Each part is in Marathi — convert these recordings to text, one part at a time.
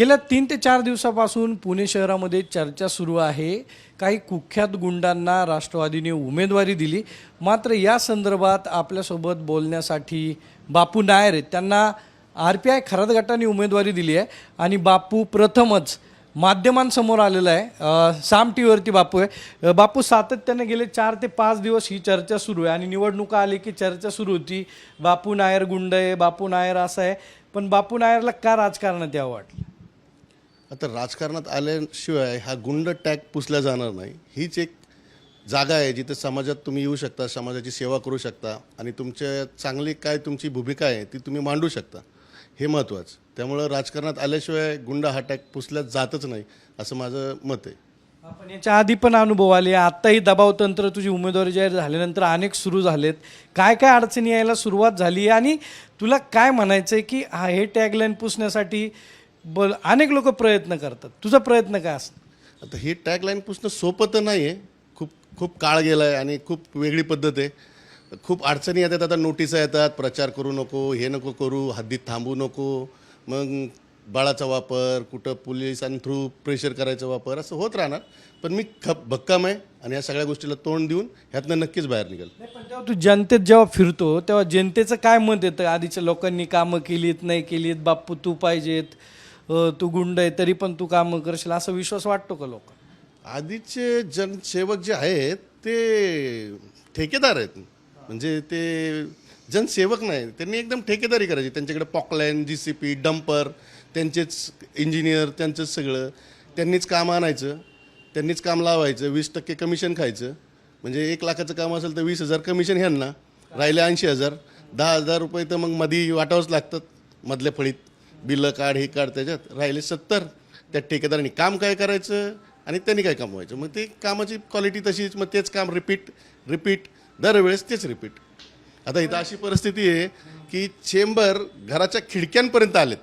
गेल्या तीन ते चार दिवसापासून पुणे शहरामध्ये चर्चा सुरू आहे. काही कुख्यात गुंडांना राष्ट्रवादीने उमेदवारी दिली. मात्र या संदर्भात आपल्यासोबत बोलण्यासाठी बापू नायर आहेत. त्यांना आर पी आय खरात गटाने उमेदवारी दिली आहे आणि बापू प्रथमच माध्यमांसमोर आलेला आहे. साम टी व्हीवरती बापू आहे. बापू सातत्याने गेले चार ते पाच दिवस ही चर्चा सुरू आहे आणि निवडणुका आली की चर्चा सुरू होती. बापू नायर गुंड आहे बापू नायर असं आहे. पण बापू नायरला का राजकारणात यावं वाटलं आता राजकारणात आल्याशिवाय हा गुंड टॅग पुसला जाणार नाही. हीच एक जागा आहे जिथे समाजात तुम्ही येऊ शकता समाजाची सेवा करू शकता आणि तुमच्या चांगली काय तुमची भूमिका आहे ती तुम्ही मांडू शकता. हे महत्त्वाचं. त्यामुळं राजकारणात आल्याशिवाय गुंड हा टॅग पुसल्या जातच नाही असं माझं मत आहे. आपण याच्या आधी पण अनुभव आले. आत्ताही दबाव तंत्र तुझी उमेदवारी जाहीर झाल्यानंतर अनेक सुरू झालेत. काय काय अडचणी यायला सुरुवात झाली आणि तुला काय म्हणायचं आहे की हा हे टॅगलाईन पुसण्यासाठी बोल अनेक लोक प्रयत्न करतात. तुझा प्रयत्न काय असतो आता ही टॅगलाईन पुसणं सोपं तर नाही आहे खूप खूप काळ गेला आहे आणि खूप वेगळी पद्धत आहे. खूप अडचणी येतात आता नोटिसा येतात प्रचार करू नको हे नको करू हद्दीत थांबू नको मग बाळाचा वापर कुठं पोलिसां थ्रू प्रेशर करायचा वापर असं होत राहणार. पण मी खप भक्कम आहे आणि या सगळ्या गोष्टीला तोंड देऊन ह्यातनं नक्कीच बाहेर निघेल. जेव्हा तू जनतेत जेव्हा फिरतो तेव्हा जनतेचं काय मत येतं? आधीच्या लोकांनी कामं केलीत नाही केलीत बाप्पू तू पाहिजेत. तू गुंड आहे तरी पण तू कामं करशील असा विश्वास वाटतो का लोक आधीचे जनसेवक जे आहेत ते ठेकेदार आहेत. म्हणजे ते जनसेवक नाही त्यांनी एकदम ठेकेदारी करायची. त्यांच्याकडे Poclain J C B dumper त्यांचेच इंजिनियर त्यांचंच सगळं. त्यांनीच काम आणायचं त्यांनीच काम लावायचं वीस टक्के कमिशन खायचं. म्हणजे एक लाखाचं काम असेल तर वीस हजार कमिशन ह्यांना राहिले ऐंशी हजार. दहा हजार रुपये तर मग मधी वाटावंच लागतात मधल्या फळीत. बिलं काढ हे काढ त्याच्यात राहिले सत्तर. त्या ठेकेदारांनी काम काय करायचं आणि त्यांनी काय कमवायचं? मग ते कामाची क्वालिटी तशीच मग तेच काम रिपीट रिपीट दरवेळेस तेच रिपीट आता इथं अशी परिस्थिती आहे की चेंबर घराच्या खिडक्यांपर्यंत आलेत.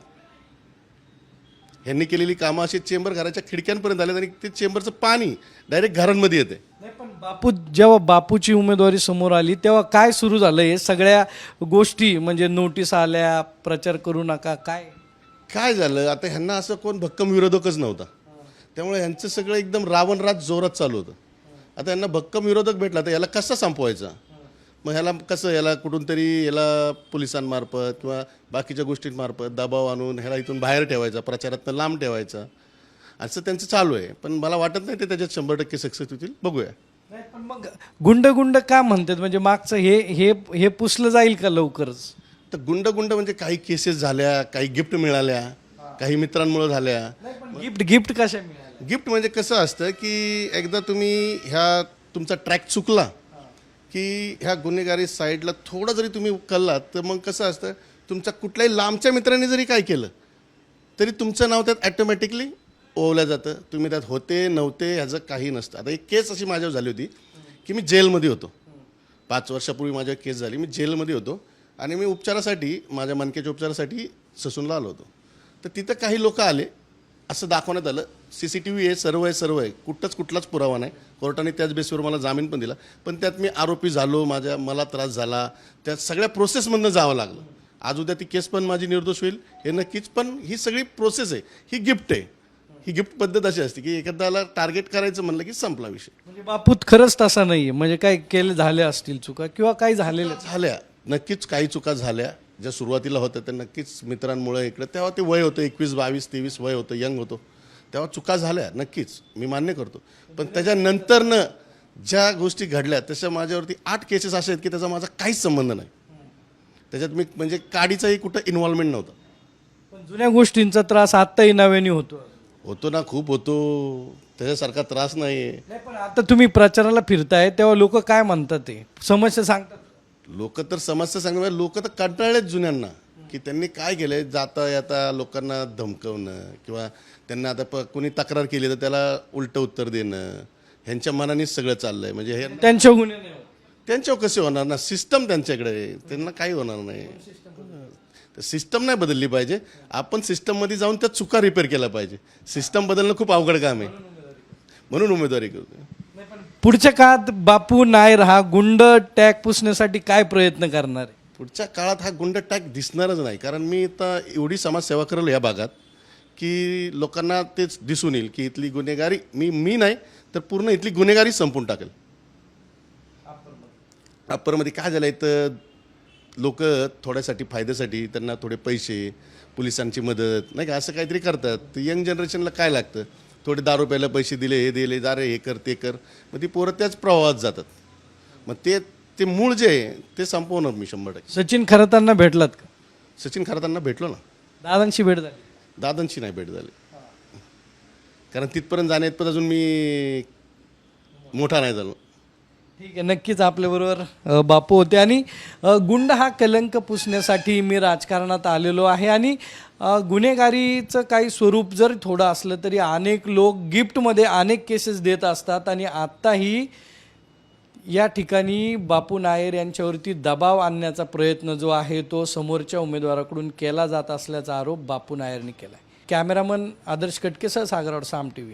ह्यांनी केलेली कामं अशी चेंबर घराच्या खिडक्यांपर्यंत आलेत आणि ते चेंबरचं पाणी डायरेक्ट घरांमध्ये येते नाही पण बापू जेव्हा बापूची उमेदवारी समोर आली तेव्हा काय सुरू झालं हे सगळ्या गोष्टी म्हणजे नोटीस आल्या प्रचार करू नका काय? काय झालं? आता ह्यांना असं कोण भक्कम विरोधकच नव्हता. त्यामुळे ह्यांचं सगळं एकदम रावणराज जोरात चालू होतं. आता यांना भक्कम विरोधक भेटला तर याला कसा संपवायचा? मग ह्याला कसं याला कुठून तरी याला पोलिसांमार्फत किंवा बाकीच्या गोष्टींमार्फत दबाव आणून ह्याला इथून बाहेर ठेवायचा प्रचारातनं लांब ठेवायचा. असं त्यांचं चालू आहे. पण मला वाटत नाही ते त्याच्यात शंभर टक्के सक्सेस होतील. बघूया. नाही पण मग गुंड गुंड का म्हणतात? म्हणजे मागचं हे हे हे पुसलं जाईल का लवकरच? तर गुंड गुंड म्हणजे काही केसेस झाल्या काही गिफ्ट मिळाल्या काही मित्रांमुळे झाल्या. गिफ्ट गिफ्ट कशा मिळाल्या? गिफ्ट म्हणजे कसं असतं की एकदा तुम्ही ह्या तुमचा ट्रॅक चुकला की ह्या गुन्हेगारी साईडला थोडं जरी तुम्ही कल्लात तर मग कसं असतं तुमच्या कुठल्याही लांबच्या मित्रांनी जरी काय केलं तरी तुमचं नाव त्यात ॲटोमॅटिकली ओवलं जातं. तुम्ही त्यात होते नव्हते ह्याचं काही नसतं. आता एक केस अशी माझ्यावर झाली होती की मी जेलमध्ये होतो. पाच वर्षापूर्वी माझ्यावर केस झाली मी जेलमध्ये होतो. आणि मी उपचारासाठी माझ्या मनकेच्या उपचारासाठी ससूनला आलो होतो. तर तिथं काही लोक आले असं दाखवण्यात आलं सी सी टी व्ही आहे सर्व आहे सर्व आहे. कुठंच कुठलाच पुरावा नाही. कोर्टाने त्याच बेसवर मला जामीन पण दिला. पण त्यात मी आरोपी झालो माझ्या मला त्रास झाला. त्या सगळ्या प्रोसेसमधनं जावं लागलं. आज उद्या ती केस पण माझी निर्दोष होईल हे नक्कीच पण ही सगळी प्रोसेस आहे. ही गिफ्ट आहे. ही गिफ्ट पद्धत अशी असते की एखाद्याला टार्गेट करायचं म्हणलं की संपला विषय. म्हणजे बापूत खरंच तसा नाहीये. म्हणजे काय केले झाले असतील चुका किंवा काही झालेल्या झाल्या. नक्कीच काही चुका झाल्या. ज्या सुरुवातीला होत्या त्या नक्कीच मित्रांमुळे इकडे तेव्हा ते वय होतं एकवीस बावीस तेवीस वय होतं यंग होतो. तेव्हा चुका झाल्या नक्कीच. मी मान्य करतो. पण त्याच्यानंतरनं ज्या गोष्टी घडल्या तशा माझ्यावरती आठ केसेस असे आहेत की त्याचा माझा काहीच संबंध नाही. त्याच्यात मी म्हणजे काडीचाही कुठं इन्व्हॉल्वमेंट नव्हतं. पण जुन्या गोष्टींचा त्रास आत्ताही नव्याने होतो. होतो ना खूप होतो. त्याच्यासारखा त्रास नाही आहे नाही पण आता तुम्ही प्रचाराला फिरताय तेव्हा लोक काय म्हणतात ते? समस्या सांगतात लोक तर समस्या सांगणार लोक तर कंटाळलेत जुन्यांना की त्यांनी काय केलंय जाता येता लोकांना धमकवणं किंवा त्यांना आता प कोणी तक्रार केली तर त्याला उलटं उत्तर देणं ह्यांच्या मनानेच सगळं चाललंय. म्हणजे हे त्यांच्या गुन्हे नाही होत. त्यांच्यावर कसे होणार ना? सिस्टम त्यांच्याकडे आहे. त्यांना काही होणार नाही. तर सिस्टम नाही बदलली पाहिजे. आपण सिस्टममध्ये जाऊन त्या चुका रिपेअर केल्या पाहिजे. सिस्टम बदलणं खूप अवघड काम आहे. म्हणून उमेदवारी करतो पुढच्या काळात बापू नायर हा गुंड टॅग पुसण्यासाठी काय प्रयत्न करणार? आहे पुढच्या काळात हा गुंड टॅग दिसणारच नाही. कारण मी आता एवढी समाजसेवा करेल या भागात की लोकांना तेच दिसून येईल की इथली गुन्हेगारी मी मी नाही तर पूर्ण इथली गुन्हेगारी संपून टाकेल. अप्परमध्ये काय झालं तर लोक थोड्यासाठी फायद्यासाठी त्यांना थोडे पैसे पोलिसांची मदत नाही का असं काहीतरी करतात. तर यंग जनरेशनला काय लागतं? थोडे दारू प्यायला पैसे दिले हे दिले जा रे हे कर ते कर. मग ती पोरं त्याच प्रवाहात जातात. मग ते ते मूळ जे आहे ते संपवणार मी शंभर टक्के. सचिन खरतांना भेटलात का? सचिन खरातांना भेटलो ना. दादांशी भेट झाली. दादांची नाही भेट झाली. कारण तिथपर्यंत जाण्यात अजून मी मोठा नाही झालो. ठीक आहे नक्कीच आपल्याबरोबर बापू होते. आणि गुंड हा कलंक पुसण्यासाठी मी राजकारणात आलेलो आहे. आणि गुन्हेगारीचं काही स्वरूप जर थोडं असलं तरी अनेक लोक गिफ्टमध्ये अनेक केसेस देत असतात. आणि आत्ताही या ठिकाणी बापू नायर यांच्यावरती दबाव आणण्याचा प्रयत्न जो आहे तो समोरच्या उमेदवाराकडून केला जात असल्याचा आरोप बापू नायरनी केला आहे कॅमेरामन आदर्श कटकेसह सागरावर साम टी व्ही